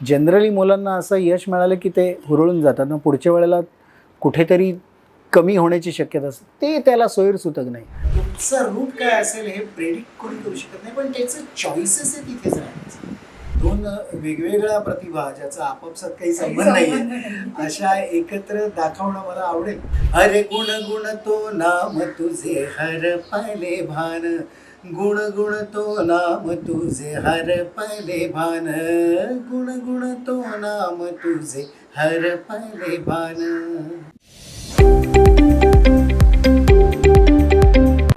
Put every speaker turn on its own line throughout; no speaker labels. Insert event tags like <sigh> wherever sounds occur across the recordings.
Generally मुलांना असं यश मिळालं की ते हुरळून जातात. ना पुढच्या वेळेला कुठेतरी कमी होण्याची शक्यता असते. ते त्याला सोयीरसूतक नाही.
तुमचं रूट काय असेल हे प्रेडिक्ट कोणी करू शकत नाही पण त्याचं चॉईसेस आहे तिथेच राहायचं दोन वेगवेगळ्या प्रतिभा ज्याचा आपापसात काही संबंध नाहीये. अशा एकत्र दाखवणं मला आवडेल. हरे गुण गुण तो नाम तुझे हर पाहिले भान. गुण गुण तो नाम तुझे हर पले भान गुण गुण तो नाम तुझे हर पले भान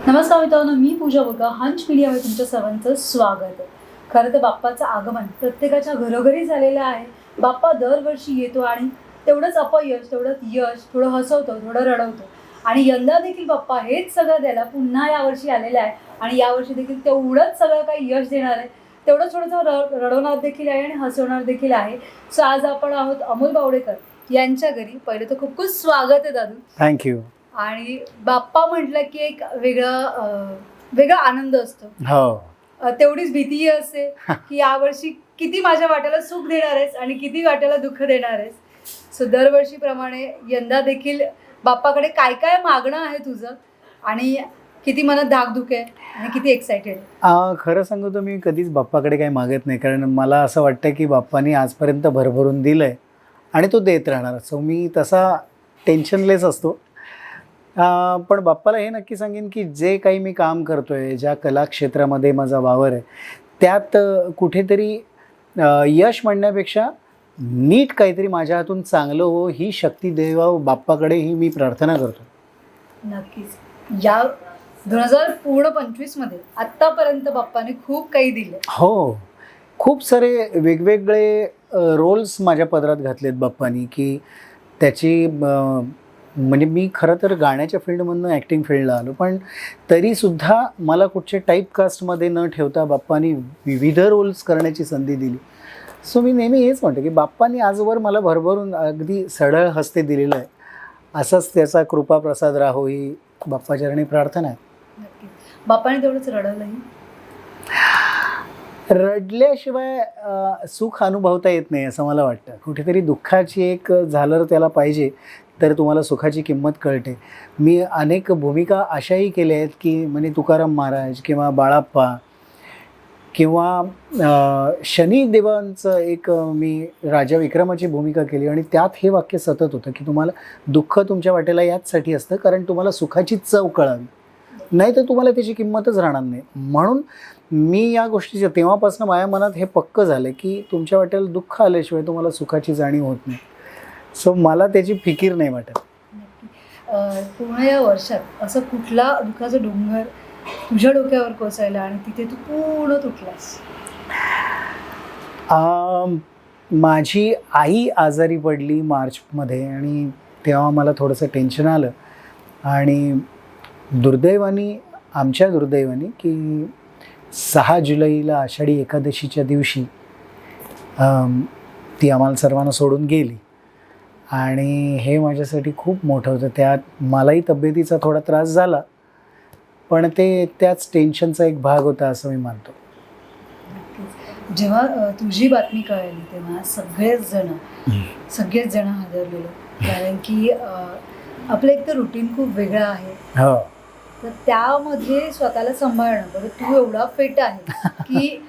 नमस्कार मित्रांनो मी पूजा बघा हंच मीडियावर तुमच्या सर्वांचं स्वागत. आहे खरं तर बाप्पाचं आगमन प्रत्येकाच्या घरोघरी झालेलं आहे. बाप्पा दरवर्षी येतो आणि तेवढंच अपयश तेवढंच यश थोडं हसवतो थोडं रडवतो. आणि यंदा देखील बाप्पा हेच सगळं द्यायला पुन्हा यावर्षी आलेलं आहे. आणि यावर्षी देखील तेवढंच सगळं काही यश देणार आहे. तेवढं थोडंसं र रडवणार देखील आहे आणि हसवणार देखील आहे. सो आज आपण आहोत अमोल बावडेकर यांच्या घरी. पहिले तर खूप खूप स्वागत आहे दादू.
थँक्यू
आणि बाप्पा म्हटलं की एक वेगळा वेगळा आनंद असतो.
हो.
तेवढीच भीतीही असते <laughs> की यावर्षी किती माझ्या वाट्याला सुख देणार आहेस आणि किती वाट्याला दुःख देणार आहेस. सो दरवर्षीप्रमाणे यंदा देखील बाप्पाकडे काय काय मागणं आहे तुझं? आणि किती मनात धाकधुक आहे आणि किती एक्सायटेड
खरं सांगू तर मी कधीच बाप्पाकडे काही मागत नाही. कारण मला असं वाटतं की बाप्पानी आजपर्यंत भरभरून दिलं आहे आणि तो देत राहणार. सो मी तसा टेन्शनलेस असतो. पण बाप्पाला हे नक्की सांगेन की जे काही मी काम करतो आहे ज्या कलाक्षेत्रामध्ये माझा वावर आहे त्यात कुठेतरी यश म्हणण्यापेक्षा नीट काहीतरी माझ्या हातून चांगलं हो ही शक्ती देवा बाप्पाकडे ही मी प्रार्थना करतो.
नक्कीच. या दोन हजार पूर्ण पंचवीसमध्ये आत्तापर्यंत बाप्पाने खूप काही दिलं.
हो. खूप सारे वेगवेगळे रोल्स माझ्या पदरात घातलेत बाप्पानी की त्याची म्हणजे मी खरं तर गाण्याच्या फील्डमधनं ॲक्टिंग फील्डला आलो पण तरीसुद्धा मला कुठच्या टाईपकास्टमध्ये न ठेवता बाप्पानी विविध रोल्स करण्याची संधी दिली. सो मी नेहमी हेच म्हणतो की बाप्पानी आजवर मला भरभरून अगदी सढळ हस्ते दिलेलं आहे. असाच त्याचा कृपा प्रसाद राहो ही बाप्पाचरणी प्रार्थना आहे.
बाप्पाने तेवढंच रडवलंही
रडल्याशिवाय सुख अनुभवता येत नाही असं मला वाटतं. कुठेतरी दुःखाची एक झालर त्याला पाहिजे तर तुम्हाला सुखाची किंमत कळते. मी अनेक भूमिका अशाही केल्या आहेत की म्हणजे तुकाराम महाराज किंवा बाळाप्पा किंवा शनी शनिदेवांचं एक मी राजा विक्रमाची भूमिका केली आणि त्यात हे वाक्य सतत होतं की तुम्हाला दुःख तुमच्या वाटेला याचसाठी असतं कारण तुम्हाला सुखाची चव कळावी. नाही तर तुम्हाला त्याची किंमतच राहणार नाही. म्हणून मी या गोष्टीच्या तेव्हापासून माझ्या मनात हे पक्क झालं की तुमच्या वाटेला दुःख आल्याशिवाय तुम्हाला सुखाची जाणीव होत नाही. सो मला त्याची फिकीर नाही वाटत.
पूर्ण या वर्षात असं कुठला दुःखाचा डोंगर तुझ्या डोक्यावर कोसळला आणि तिथे तू पूर्ण तुटलास.
माझी आई आजारी पडली मार्चमध्ये आणि तेव्हा मला थोडंसं टेन्शन आलं. आणि दुर्दैवानी आमच्या दुर्दैवानी की सहा जुलैला आषाढी एकादशीच्या दिवशी ती आम्हाला सर्वांना सोडून गेली. आणि हे माझ्यासाठी खूप मोठं होतं. त्यात मलाही तब्येतीचा थोडा त्रास झाला. पण ते त्याच टेन्शनचा एक भाग होता असं मी मानतो.
जेव्हा तुझी बातमी कळली तेव्हा सगळेच जण सगळेच जण हादरलेलो. कारण की आपलं एक तर रुटीन खूप वेगळं आहे.
हो.
तर त्यामध्ये स्वतःला सांभाळणं बरं तू एवढा फिट आहे <laughs> की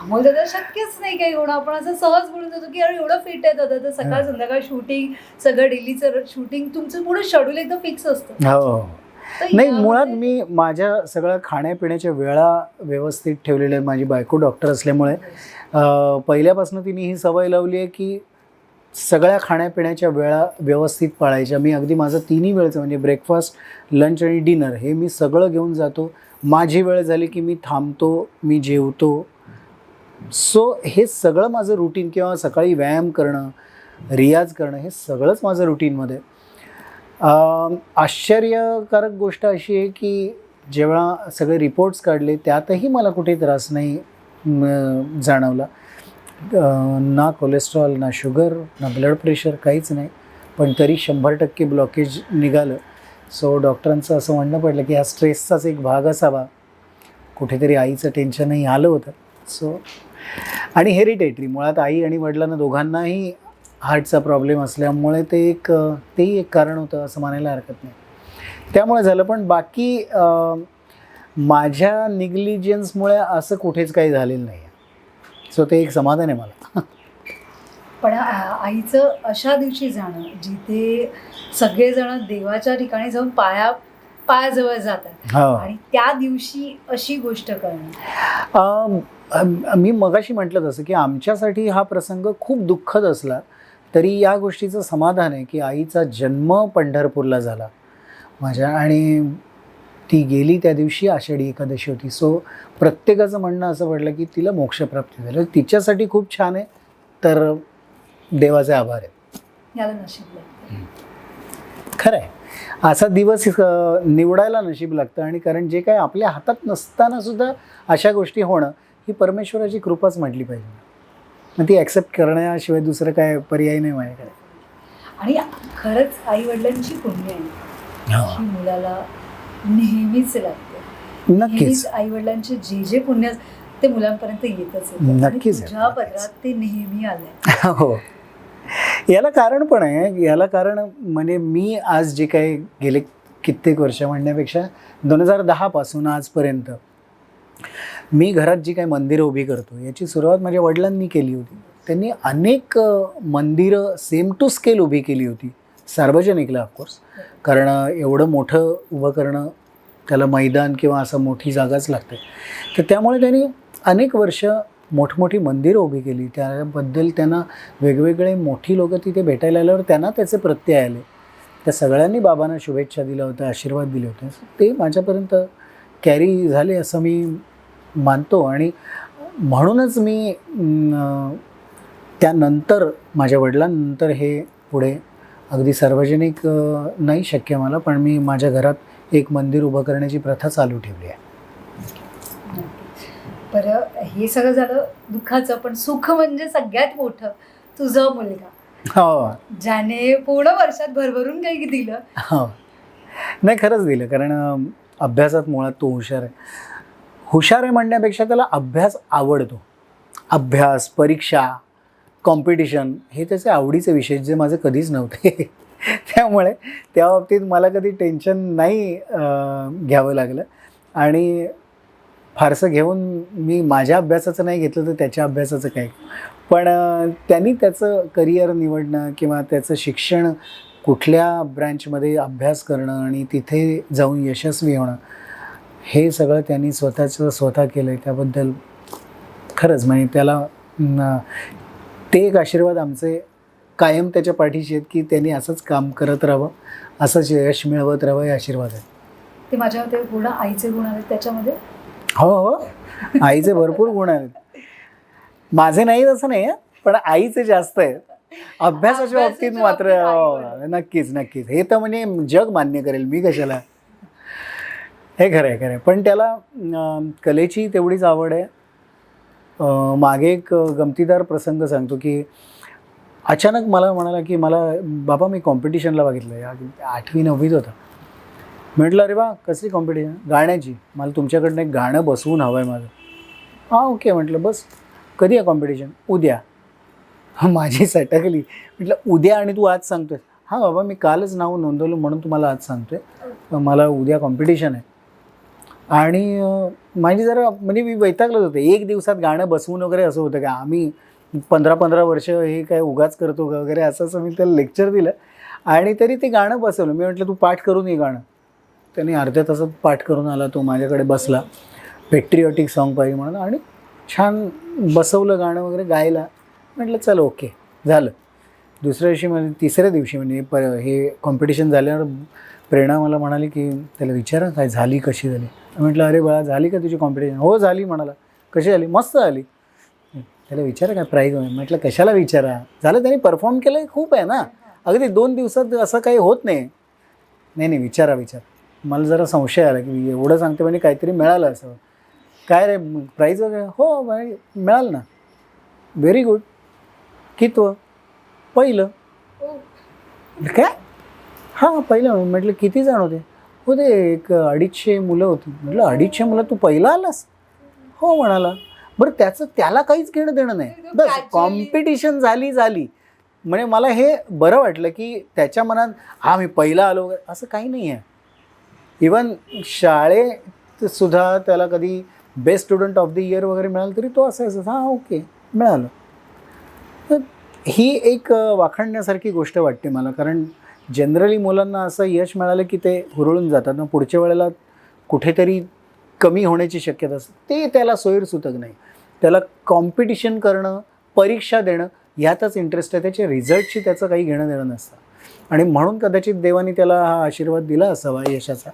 अमोल दादा शक्यच नाही काही होणं आपण असं सहज बोलून जातो की अरे एवढं फिट आहे दादा. तर सकाळ संध्याकाळ शूटिंग सगळं डेलीचं शूटिंग तुमचं पुढे शेड्यूल एकदम फिक्स असतं.
हो
तर
नाही मुळात मी माझ्या सगळ्या खाण्यापिण्याच्या वेळा व्यवस्थित ठेवलेल्या आहेत माझी बायको डॉक्टर असल्यामुळे. पहिल्यापासून तिने ही सवय लावली आहे की सगळ्या खाण्यापिण्याच्या वेळा व्यवस्थित पाळायच्या. मी अगदी माझं तिन्ही वेळचं म्हणजे ब्रेकफास्ट लंच आणि डिनर हे मी सगळं घेऊन जातो. माझी वेळ झाली की मी थांबतो मी जेवतो. सो हे सगळं माझं रुटीन किंवा सकाळी व्यायाम करणं रियाज करणं हे सगळंच माझं रुटीनमध्ये आहे. आश्चर्यकारक गोष्ट अशी आहे की जेव्हा सगळे रिपोर्ट्स काढले त्यातही मला कुठे त्रास नाही जाणवला. ना कोलेस्ट्रॉल ना शुगर ना ब्लड प्रेशर काहीच नाही. पण तरी शंभर टक्के ब्लॉकेज निघालं. सो डॉक्टरांचं असं म्हणणं पडलं की हा स्ट्रेसचाच एक भाग असावा. कुठेतरी आईचं टेन्शनही आलं होतं. सो आणि हेरिटेटरी मुळात आई आणि वडिलांना दोघांनाही हार्टचा प्रॉब्लेम असल्यामुळे ते एक तेही एक कारण होतं असं मानायला हरकत नाही. त्यामुळे झालं पण बाकी माझ्या निग्लिजन्समुळे असं कुठेच काही झालेलं नाही सो ते एक समाधान आहे मला.
पण आईचं अशा दिवशी जाणं जिथे सगळेजण देवाच्या ठिकाणी जाऊन पाया पायाजवळ जातात
हो.
आणि त्या दिवशी अशी गोष्ट करणं.
मी मगाशी म्हटलं तसं की आमच्यासाठी हा प्रसंग खूप दुःखद असला तरी या गोष्टीचं समाधान आहे की आईचा जन्म पंढरपूरला झाला. माझ्या आणि ती गेली त्या दिवशी आषाढी एकादशी होती. सो प्रत्येकाचं म्हणणं असं पडलं की तिला मोक्षप्राप्ती झाली. तिच्यासाठी खूप छान आहे. तर देवाचे आभार आहेत
याला नशीब लागतं.
खरं आहे असा दिवस निवडायला नशीब लागतं आणि कारण जे काय आपल्या हातात नसताना सुद्धा अशा गोष्टी होणं ही परमेश्वराची कृपाच म्हटली पाहिजे. मग ती ॲक्सेप्ट करण्याशिवाय दुसरं काय पर्याय नाही माझ्याकडे.
आणि खरंच आई वडिलांची पुण्य आहे मुलाला नेहमीच लागते.
नक्कीच.
आई वडिलांचे जे जे पुण्य ते मुलांपर्यंत येतच
नक्कीच नक्कीच.
पदरात ते नेहमी आलंय.
हो. याला कारण पण आहे. याला कारण म्हणजे मी आज जे काही गेले कित्येक वर्ष म्हणण्यापेक्षा दोन हजार दहापासून आजपर्यंत मी घरात जी काही मंदिरं उभी करतो याची सुरुवात माझ्या वडिलांनी केली होती. त्यांनी अनेक मंदिरं सेम टू स्केल उभी केली होती. सार्वजनिकला ऑफकोर्स कारण एवढं मोठं उभं करणं त्याला मैदान किंवा असं मोठी जागाच लागते. तर त्यामुळे त्यांनी अनेक वर्ष मोठमोठी मंदिरं उभी केली. त्याबद्दल त्यांना वेगवेगळे मोठी लोकं तिथे भेटायला आल्यावर त्यांना त्याचे प्रत्यय आले. त्या सगळ्यांनी बाबांना शुभेच्छा दिल्या होत्या आशीर्वाद दिले होते. ते माझ्यापर्यंत कॅरी झाले असं मी मानतो. आणि म्हणूनच मी त्यानंतर माझ्या वडिलांनंतर हे पुढे अगदी सार्वजनिक नाही शक्य मला पण मी माझ्या घरात एक मंदिर उभं करण्याची प्रथा चालू ठेवली आहे.
बरं हे सगळं झालं दुःखाचं पण सुख म्हणजे सगळ्यात मोठं तुझं मुलगा.
हो.
ज्याने पूर्ण वर्षात भरभरून काही दिलं.
हो. नाही खरंच दिलं कारण अभ्यासात मुळात तो हुशार आहे. हुशार आहे म्हणण्यापेक्षा त्याला अभ्यास आवडतो. अभ्यास परीक्षा कॉम्पिटिशन हे त्याचे आवडीचे विषय जे माझे कधीच नव्हते. <laughs> त्यामुळे त्या बाबतीत मला कधी टेन्शन नाही घ्यावं लागलं. आणि फारसं घेऊन मी माझ्या अभ्यासाचं नाही घेतलं तर त्याच्या अभ्यासाचं काय? पण त्यांनी त्याचं करिअर निवडणं किंवा त्याचं शिक्षण कुठल्या ब्रँचमध्ये अभ्यास करणं आणि तिथे जाऊन यशस्वी होणं हे सगळं त्यांनी स्वतःचं स्वतः केलं आहे त्याबद्दल खरंच म्हणजे त्याला ते एक आशीर्वाद आमचे कायम त्याच्या पाठीशी आहेत की त्यांनी असंच काम करत राहावं असंच यश मिळवत राहावं हे आशीर्वाद आहे.
ते माझ्या मते पूर्ण आईचे गुण आहेत त्याच्यामध्ये.
हो हो. आईचे भरपूर गुण आहेत. माझे नाही तसं नाही पण आईचे जास्त आहेत. अभ्यासाच्या बाबतीत मात्र हो. नक्कीच नक्कीच. हे तर म्हणजे जग मान्य करेल मी कशाला. हे खरं आहे खरं आहे. पण त्याला अं, कलेची तेवढीच आवड आहे. अं, मागे एक गमतीदार प्रसंग सांगतो की अचानक मला म्हणाला की मला बाबा मी कॉम्पिटिशनला बघितलं. या आठवी नववीत होता. म्हटलं अरे वा कसली कॉम्पिटिशन गाण्याची. मला तुमच्याकडनं एक गाणं बसवून हवं आहे माझं. हां ओके. म्हटलं बस. कधी आहे कॉम्पिटिशन उद्या. <laughs> माझी सटकली. म्हटलं उद्या आणि तू आज सांगतोय हां बाबा मी कालच नाव नोंदवलं म्हणून तुम्हाला आज सांगतोय. मला उद्या कॉम्पिटिशन आहे. आणि माझी जरा म्हणजे मी वैतागलंच होते. एक दिवसात गाणं बसवून वगैरे असं होतं का आम्ही पंधरा पंधरा वर्ष हे काय उगाच करतो का वगैरे असं असं मी त्याला लेक्चर दिलं. आणि तरी ते गाणं बसवलं. मी म्हटलं तू पाठ करून ये गाणं. त्याने अर्ध्या तासात पाठ करून आला तो माझ्याकडे बसला. पेट्रिऑटिक सॉन्ग पाहिजे म्हणून. आणि छान बसवलं गाणं वगैरे गायला. म्हटलं चल ओके. झालं. दुसऱ्या दिवशी म्हणजे तिसऱ्या दिवशी म्हणजे प हे कॉम्पिटिशन झाल्यावर प्रेरणा मला म्हणाली की त्याला विचारा काय झाली कशी झाली? म्हटलं अरे बाळा झाली का तुझी कॉम्पिटिशन हो झाली म्हणाला. कशी झाली मस्त झाली त्याला विचारा काय प्राईज म्हटलं कशाला विचारा? झालं त्यांनी परफॉर्म केलं खूप आहे ना. अगदी दोन दिवसात असं काही होत नाही. नाही नाही विचारा विचार. मला जरा संशय आला की एवढं सांगते म्हणजे काहीतरी मिळालं असं. काय रे प्राईज वगैरे? हो मिळालं ना. व्हेरी गुड कितवं? पहिलं. काय? हां पहिलं. म्हटलं किती जण होते? हो ते एक अडीचशे मुलं होती. म्हटलं अडीचशे मुलं तू पहिला आलास? हो म्हणाला.
बरं त्याचं त्याला काहीच घेणं देणं नाही. बस. कॉम्पिटिशन झाली झाली. म्हणजे मला हे बरं वाटलं की त्याच्या मनात हा मी पहिला आलो असं काही नाही आहे इवन शाळेत सुद्धा त्याला कधी best student of the year वगैरे मिळालं तरी तो असायचा हां ओके मिळालं. ही एक वाखाणण्यासारखी गोष्ट वाटते मला कारण जनरली मुलांना असं यश मिळालं की ते हुरळून जातात. ना पुढच्या वेळेला कुठेतरी कमी होण्याची शक्यता असते. ते त्याला सोयीरसुतक नाही. त्याला कॉम्पिटिशन करणं परीक्षा देणं ह्यातच इंटरेस्ट आहे. त्याच्या रिझल्टशी त्याचं काही घेणं देणं नसतं. आणि म्हणून कदाचित देवाने त्याला हा आशीर्वाद दिला असावा यशाचा.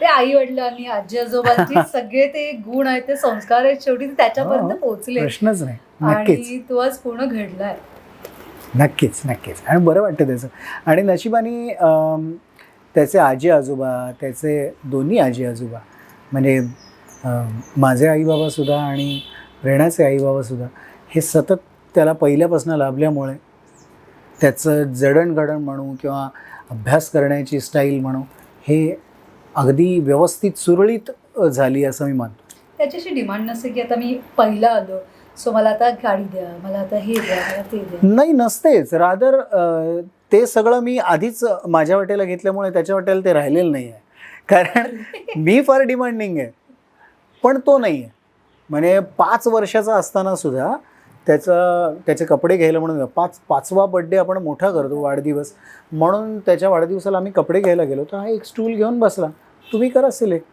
ते आई वडिलांनी आजी आजोबांची <laughs> सगळे ते गुण आहेत ते संस्कार आहेत. शेवटी त्याच्यापर्यंत
हो,
पोहोचले
प्रश्नच नाही. नक्कीच.
आणि तो आज पूर्ण घडलाय.
नक्कीच नक्कीच. आणि बरं वाटतं त्याचं. आणि नशिबाने त्याचे आजी आजोबा त्याचे दोन्ही आजी आजोबा म्हणजे माझे आईबाबासुद्धा आणि रेणाचे आईबाबासुद्धा हे सतत त्याला पहिल्यापासून लाभल्यामुळे त्याचं जडणघडण म्हणू किंवा अभ्यास करण्याची स्टाईल म्हणू हे अगदी व्यवस्थित सुरळीत झाली असं मी मानतो.
त्याच्याशी डिमांड नसते की आता मी पहिला आलो सो मला आता गाडी द्या मला आता हे द्या मला ते द्या.
नाही नसतेच. रादर ते सगळं मी आधीच माझ्या वाटेला घेतल्यामुळे त्याच्या वाटेला ते राहिलेलं नाही आहे कारण मी फार डिमांडिंग आहे. पण तो नाही आहे म्हणजे पाच वर्षाचा असताना सुद्धा त्याचा त्याचे कपडे घ्यायला म्हणून पाच पाचवा बड्डे आपण मोठा करतो वाढदिवस. म्हणून त्याच्या वाढदिवसाला आम्ही कपडे घ्यायला गेलो. तर हा एक स्टूल घेऊन बसला. तुम्ही करा सिलेक्ट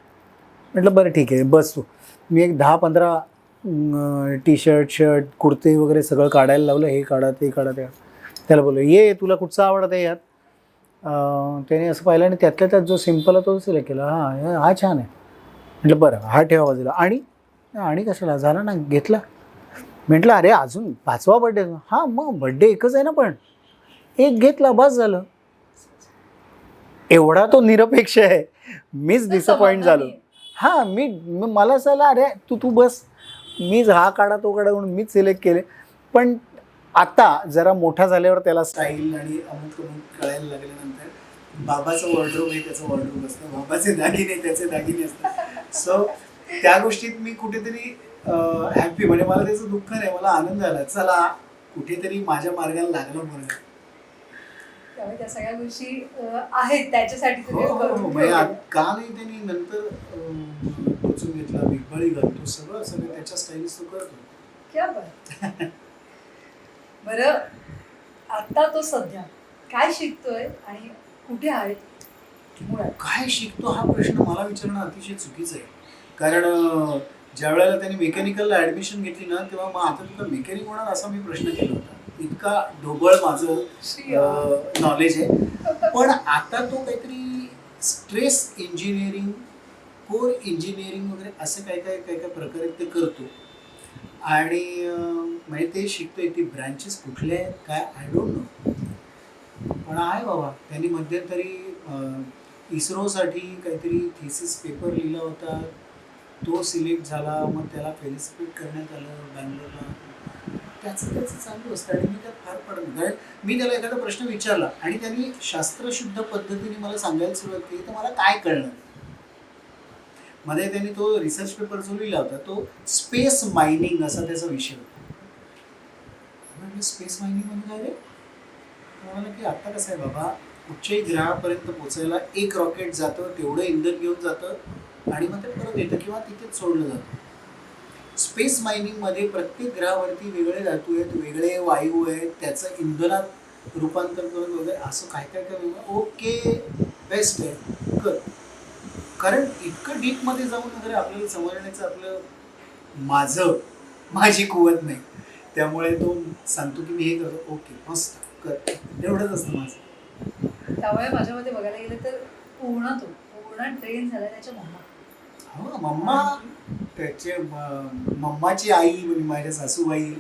म्हटलं बरं ठीक आहे. बस तू. मी एक दहा पंधरा टी शर्ट शर्ट कुर्ते वगैरे सगळं काढायला लावलं. हे काढा ते काढा ते काढा. त्याला बोललो ये तुला कुठचं आवडतं आहे यात? त्याने असं पाहिलं आणि त्यातल्या त्यात जो सिंपल आहे तो सिलेक्ट केला. हां हे- छान आहे. म्हटलं बरं हा ठेवा बाजूला. आणि आणि कशाला? झाला ना घेतला. म्हटलं अरे अजून पाचवा बड्डे हां मग बड्डे एकच आहे ना पण. एक घेतला बस झालं. एवढा तो निरपेक्ष आहे. मीच डिसअपॉइंट झालो. हां मी म- मला असं आलं अरे तू तू बस. मीच हा काढा तो काढा म्हणून मीच सिलेक्ट केले. पण आता जरा मोठा झाल्यावर त्याला
स्टाईल आणि अमुक अमुक कळायला लागल्यानंतर बाबाचं वॉर्ड्रोब हे त्याचं वॉर्ड्रोब असतं. बाबाचे दागिने त्याचे दागिने असतात. सो त्या गोष्टीत मी कुठेतरी हॅपी म्हणजे मला त्याचं दुःख नाही मला आनंद आला. चला कुठेतरी माझ्या मार्गाला लागलं म्हणून.
त्यामुळे त्या सगळ्या गोष्टी आहेत. त्याच्यासाठी
हो म्हणजे
ठेवले.
आ- का नाही त्यांनी नंतर टोचून घेतला बिगबळी घालतो सगळं सगळं त्याच्या स्टाईल्स तो करतो.
क्या बरं बरं आता तो सध्या काय शिकतोय आणि कुठे आहे? मुळात.
काय शिकतो हा प्रश्न मला विचारणं अतिशय चुकीचं आहे. कारण अं, ज्या वेळेला त्यांनी मेकॅनिकलला ऍडमिशन घेतली ना तेव्हा मग आता तुला मेकॅनिक होणार असा मी प्रश्न केला होता. इतका ढोबळ माझं नॉलेज आहे. पण आता तो काहीतरी स्ट्रेस इंजिनिअरिंग कोर इंजिनिअरिंग वगैरे असं काय काय काय काय प्रकारे ते करतो. आणि म्हणजे ते शिकतोय ती ब्रँचेस कुठले आहेत काय? आय डोंट नो पण आहे बाबा त्यांनी मध्यंतरी इस्रोसाठी काहीतरी थिसिस पेपर लिहिला होता. तो सिलेक्ट झाला मग त्याला फेलिसिपेट करण्यात आलं बँगलोरला. त्याचं त्याचं चालू असतं आणि मी त्यात फार पडत कारण मी त्याला एखादा प्रश्न विचारला आणि त्यांनी शास्त्रशुद्ध पद्धतीने मला सांगायला सुरुवात केली तर मला काय कळणार मध्ये त्यांनी तो रिसर्च पेपर जो लिहिला होता तो स्पेस मायनिंग असा त्याचा विषय होता. स्पेस मायनिंग म्हणजे काय रे? म्हणाला की आता कसं आहे बाबा कुठच्याही ग्रहापर्यंत पोचायला एक रॉकेट जातं तेवढं इंधन घेऊन जातं आणि मग ते परत येतं किंवा तिथेच सोडलं जातं. स्पेस मायनिंगमध्ये प्रत्येक ग्रहावरती वेगळे धातू आहेत वेगळे वायू आहेत त्याचं इंधनात रूपांतर करून वगैरे असं काय काय काय ओके बेस्ट आहे. कर कारण इतकं डीपमध्ये जाऊन वगैरे आपल्याला समजण्याचं आपलं माझं माझी कुवत नाही. त्यामुळे तो सांगतो की मी हे करतो. ओके मस्त. कर. एवढंच असतं माझं.
त्यामुळे माझ्या मते बघायला गेलं तर पूर्ण तो पूर्ण ट्रेन झाला त्याच्या मम्मा.
हो मम्मा? त्याचे मम्माची आई म्हणजे माझ्या सासूबाई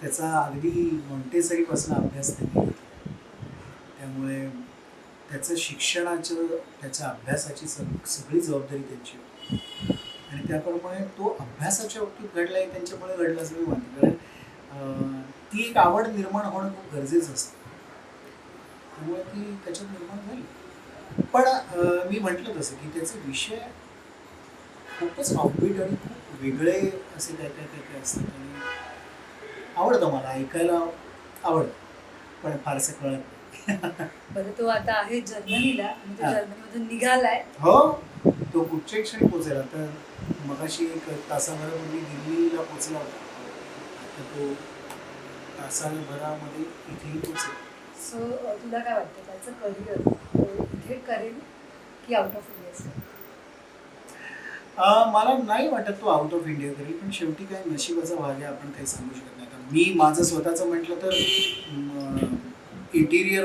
त्याचा अगदी मोंटेसरीपासून अभ्यास त्यांनी त्यामुळे त्याचं शिक्षणाचं त्याच्या अभ्यासाची सग सगळी जबाबदारी त्यांची होती. आणि त्याप्रमाणे तो अभ्यासाच्या बाबतीत घडला आहे त्यांच्यामुळे घडला असं मी मानते कारण ती एक आवड निर्माण होणं खूप गरजेचं असतं. त्यामुळे ती त्याच्यात निर्माण झाली. पण मी म्हटलं तसं की त्याचे विषय खूपच ऑफबीट आणि खूप वेगळे असे काय काय काय काय असतात आणि आवडतं मला. ऐकायला आवडतं. पण फारसं कळत नाही.
बरं तो आता आहे जर्मनीला तो
हा.
जर्मनीमधून निघालाय.
हो तो कुठच्या क्षणी पोचेल आता मगाशी एक तासाभरापूर्वी दिल्लीला पोचला होता. आता तो तासाभरामध्ये इथेही पोचेल
सो तुला काय वाटतं? त्याचं करिअर इथे करेल की आउट ऑफ इंडिया
अं, मला नाही वाटत तो आउट ऑफ इंडिया करेल पण शेवटी काय नशिबाचा भाग आहे आपण काही सांगू शकत नाही. आता मी माझं स्वतःचं म्हटलं तर इंटिरियर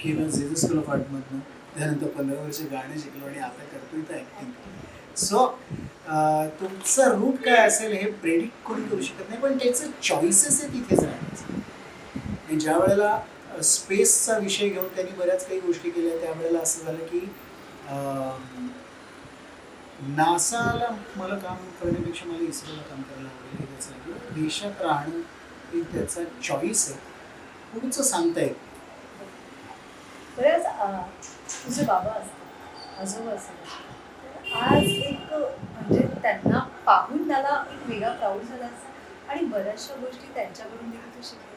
केलं झेझस स्कूल आर्टमधनं त्यानंतर पंधरा वर्ष गाणं शिकलो आणि आता करतो इथं ॲक्टिंग सो तुमचं रूट काय असेल हे प्रेडिक्ट कोणी करू शकत नाही पण त्याचं चॉईसेस आहे तिथेच राहण्याचं आणि ज्या वेळेला स्पेसचा विषय घेऊन त्यांनी बऱ्याच काही गोष्टी केल्या त्यावेळेला असं झालं की नासाला मला काम करण्यापेक्षा मला इस्रोला काम करायला आवडेल हे त्याचं देशात राहणं हे त्याचा चॉईस आहे. पुढचं सांगता येत
बऱ्याच तुझे बाबा असतात आजोबा असतात आज एक म्हणजे त्यांना पाहून त्याला एक वेगळा प्राऊड झाला असता आणि बऱ्याचशा गोष्टी त्यांच्याकडून देखील तू शिकलीस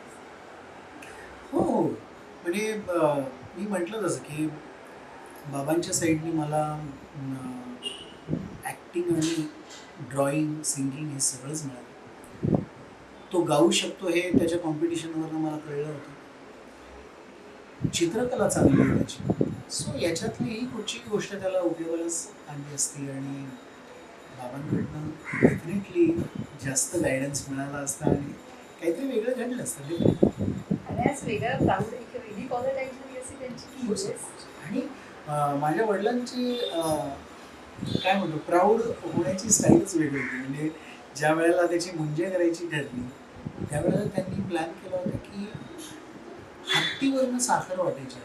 हो हो. म्हणजे मी म्हटलं तसं की बाबांच्या साईडनी मला ॲक्टिंग आणि ड्रॉइंग सिंगिंग हे सगळंच मिळालं. तो गाऊ शकतो हे त्याच्या कॉम्पिटिशनवरनं मला कळलं होतं. चित्रकला चांगली आहे त्याची. सो याच्यातली ही कुठची गोष्ट त्याला उपयोगालाच आली असती आणि बाबांकडनं डेफिनेटली जास्त गायडन्स मिळाला असता आणि काहीतरी वेगळं घडलं असतं
आणि
अं, माझ्या वडिलांची काय म्हणतो प्राऊड होण्याची स्टाईलच वेगळी होती. म्हणजे ज्या वेळेला त्याची मुंजे करायची ठरली त्यावेळेला त्यांनी प्लॅन केला होता की हत्तीवरनं साखर वाटायची.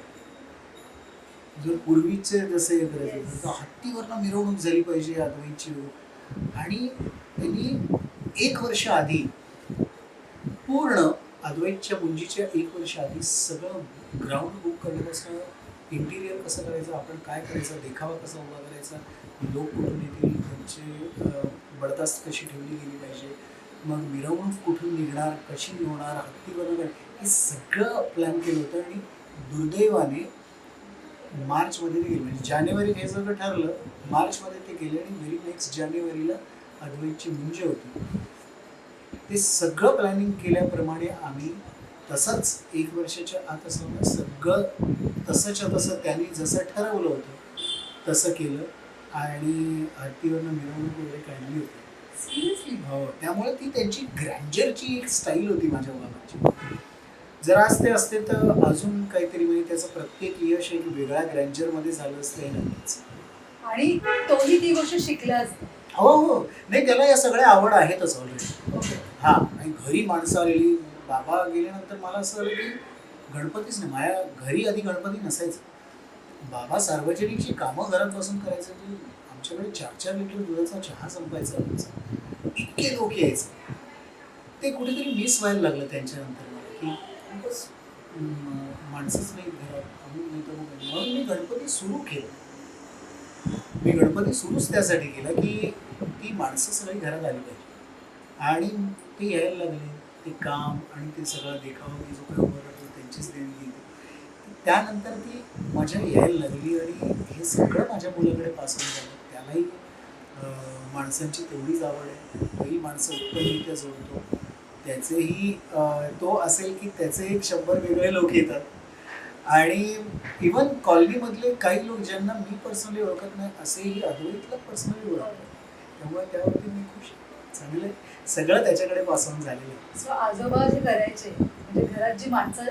जर पूर्वीचे जसे करत तर हत्तीवरनं मिरवणूक झाली पाहिजे अद्वैतची आणि त्यांनी एक वर्ष आधी पूर्ण अद्वैतच्या मुंजीच्या एक वर्ष आधी सगळं ग्राउंड बुक करण्यापासून इंटिरियर कसं करायचं आपण काय करायचं देखावा कसा उभा करायचा लोक कुठून येतील त्यांचे बडदास्त कशी ठेवली गेली पाहिजे. मग मिरवणूक कुठून निघणार कशी होणार हत्ती बनवणार हे सगळं प्लॅन केलं होतं आणि दुर्दैवाने मार्चमध्ये ते गेले. म्हणजे जानेवारीत हे सगळं ठरलं मार्चमध्ये ते गेले आणि व्हेरी नेक्स्ट जानेवारीला अद्वैतची मुंजे होती. ते सगळं प्लॅनिंग केल्याप्रमाणे आम्ही तसंच एक वर्षाच्या आत असताना सगळं तसंच्या तसं त्यांनी जसं ठरवलं होतं तसं केलं आणि हत्तीवरनं मिरवणूक वगैरे काढली होती. त्यामुळे ती त्यांची ग्रँजरची एक स्टाईल होती माझ्या बाबांची. जर आज ते असते तर अजून काहीतरी म्हणजे त्याचं प्रत्येक यश एक वेगळ्या ग्रँजरमध्ये झालं असतं हे नक्कीच.
आणि तोही ती गोष्ट शिकला असते.
हो हो. नाही त्याला या सगळ्या आवड आहेतच ऑलरेडी हा आणि घरी माणसं आलेली बाबा गेल्यानंतर मला असं झालं की गणपतीच नाही माझ्या घरी आधी गणपती नसायचं. बाबा सार्वजनिकची कामं घरात बसून करायचं की आमच्याकडे चार चार लिटर दुधाचा चहा संपायचा आमचा इतके लोक यायचे. ते कुठेतरी मिस व्हायला लागलं त्यांच्यानंतर मला की खूपच माणसंच नाही घरात नाही तर मग म्हणून मी गणपती सुरू केलं. मी गणपती सुरूच त्यासाठी केला की ती माणसं सगळी घरात आली पाहिजे. आणि ते यायला लागले ते काम आणि ते सगळं देखावा मी जो काही उभं करतो त्यांचीच देणगी त्यानंतर ती मजा यायला लागली आणि हे सगळं माझ्या मुलाकडे पासून झालं. त्यालाही माणसांची तेवढीच आवड आहे. तोही माणसं उत्तमरित्या जोडतो. त्याचेही तो असेल की त्याचे एक शंभर वेगळे लोक येतात. आणि इवन कॉलनीमधले काही लोक ज्यांना मी पर्सनली ओळखत नाही असेही अद्वैतला पर्सनली ओळखतात त्यामुळे त्यावरती मी खुश. चांगलं सगळं त्याच्याकडे पासून झालेलं आहे.
सो आजोबा जे करायचे म्हणजे घरात जी माणसं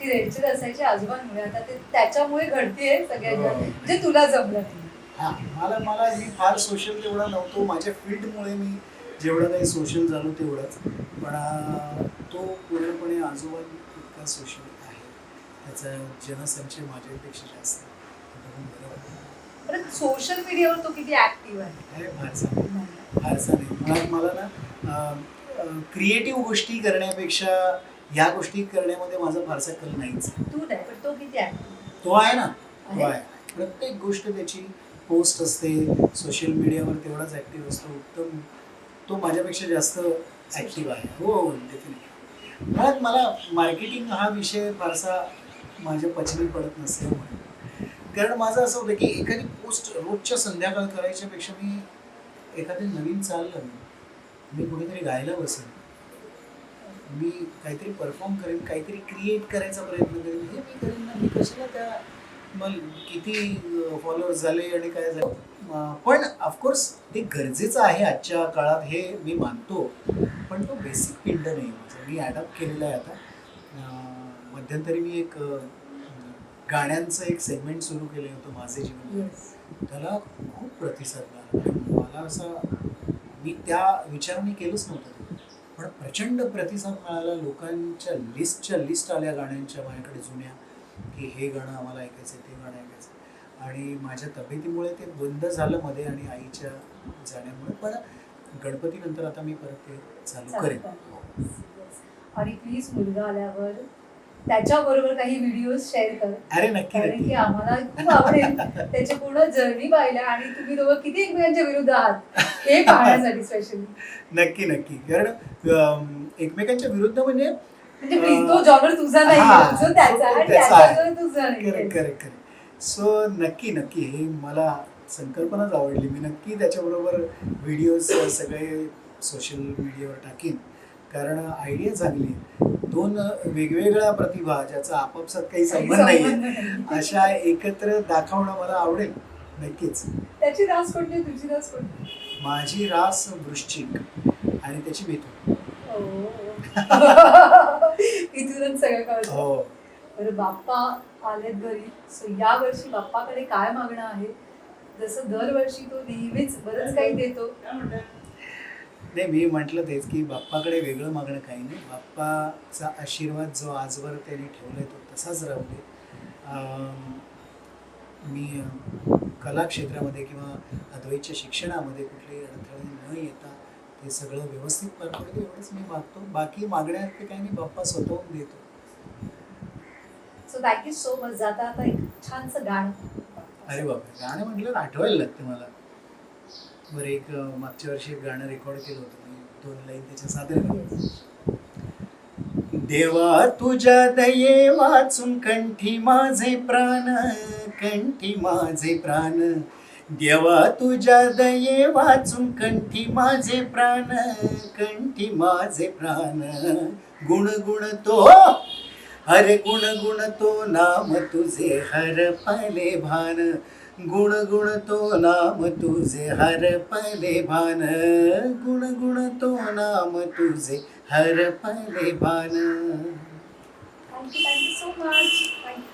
ती रेडचील असायची आजोबांमुळे. आता ते त्याच्यामुळे घडतीये सगळ्यांना
हो.
जे तुला जमलं
हा. मला मला मी फार सोशल तेवढा नव्हतो. माझ्या फील्डमुळे मी जेवढं काही सोशल झालो तेवढंच. पण तो पूर्णपणे आजोबा इतका सोशल आहे. त्याचा जनसंचय माझ्यापेक्षा जास्त. बरं
सोशल मीडियावर तो किती ऍक्टिव्ह आहे?
फारसा नाही. फारसा नाही मला मला ना क्रिएटिव्ह गोष्टी करण्यापेक्षा ह्या गोष्टी करण्यामध्ये माझा फारसा कल नाहीच
तू नाही पण तो किती ऍक्टिव्ह
तो आहे ना. तो?
आहे.
प्रत्येक गोष्ट त्याची पोस्ट असते सोशल मीडियावर तेवढाच ॲक्टिव्ह असतो. उत्तम तो माझ्यापेक्षा जास्त ॲक्टिव्ह आहे. हो हो डेफिनेटली मुळात मला मार्केटिंग हा विषय फारसा माझ्या पचनी पडत नसल्यामुळे कारण माझं असं होतं की एखादी पोस्ट रोजच्या संध्याकाळ करायच्यापेक्षा मी एखादी नवीन चाललं मी कुठेतरी गायला बसेन मी काहीतरी परफॉर्म करेन काहीतरी क्रिएट करायचा प्रयत्न करेन. हे मी करेन ना मी कशाला त्या मग किती फॉलोअर्स झाले आणि काय झालं? पण ऑफकोर्स ते गरजेचं आहे आजच्या काळात हे मी मानतो. पण तो बेसिक पिंड नाही. माझा मी ॲडॉप्ट केलेला आहे आता. मध्यंतरी मी एक गाण्यांचं एक सेगमेंट सुरू केलं होतं माझे जीवन. त्याला खूप प्रतिसाद मिळाला. मला असं मी त्या विचाराने केलंच नव्हतं. पण प्रचंड प्रतिसाद मिळाला लोकांच्या लिस्टच्या लिस्ट आल्या गाण्यांच्या माझ्याकडे जुन्या. की हे गाणं आम्हाला ऐकायचं ते गाणं ऐकायचं आणि माझ्या तब्येतीमुळे ते बंद झालं मध्ये आणि आईच्या जाण्यामुळे. पण गणपतीनंतर आता मी परत ते चालू करेन.
आणि प्लीज मुलगा आल्यावर त्याच्याबरोबर काही व्हिडिओ शेअर कर.
अरे नक्की
कारण की
नक्की
आम्हाला खूप आवडेल. त्याची पूर्ण जर्नी पाहिल्या आणि तुम्ही दोघं किती एकमेकांच्या विरुद्ध आहात हे पाहण्यासाठी स्पेशली <laughs>
नक्की नक्की. कारण एकमेकांच्या विरुद्ध म्हणजे
तो जॉनर तुझा नाही त्याचा
करेक्ट करेक्ट करेक्ट सो नक्की नक्की हे मला संकल्पनाच आवडली. मी नक्की त्याच्याबरोबर व्हिडिओज सगळे सोशल मीडियावर टाकीन. कारण आयडिया चांगली दोन वेगवेगळ्या प्रतिभा ज्याचा आपापसात काही संबंध नाही. अशा एकत्र दाखवणं मला आवडेल नक्कीच.
त्याची रास कोणती तुझी रास कोणती
माझी रास वृश्चिक आणि त्याची मिथून <laughs>
इथूनच सगळं कळतं.
हो.
बरं बाप्पा आलेत घरी. सो या वर्षी बाप्पाकडे काय मागणं आहे? जसं दरवर्षी तो नेहमीच बरंच काही देतो.
नाही मी म्हटलं तेच की बाप्पाकडे वेगळं मागणं काही नाही. बाप्पाचा आशीर्वाद जो आजवर त्यांनी ठेवलाय तो तसाच राहू दे. अं, मी अं, कला क्षेत्रामध्ये किंवा अद्वैतच्या शिक्षणामध्ये कुठलेही अडथळे न येता ते सगळं व्यवस्थित पार पडतं एवढंच मी मागतो. बाकी मागण्या ते काही नाही बाप्पा स्वतःहून देतो.
सो थँक्यू सो मच जाता आता एक छानसं गाणं.
अरे बापरे गाणं म्हटलं आठवायला लागतं मला. बरं एक अं, मागच्या वर्षी एक गाणं रेकॉर्ड केलं होतं मी दोन लाईन त्याच्या सादर देवा तुझ्या दये वाचून कंठी माझे प्राण कंठी माझे प्राण. देवा तुझ्या दये वाचून कंठी माझे प्राण कंठी माझे प्राण. गुण गुण तो हरे गुण गुण तो नाम तुझे हर पले भान. गुण गुण तो नाम तुझे हर पले भान. गुण गुण तो नाम तुझे हर पले भान.
Thank you thank you so much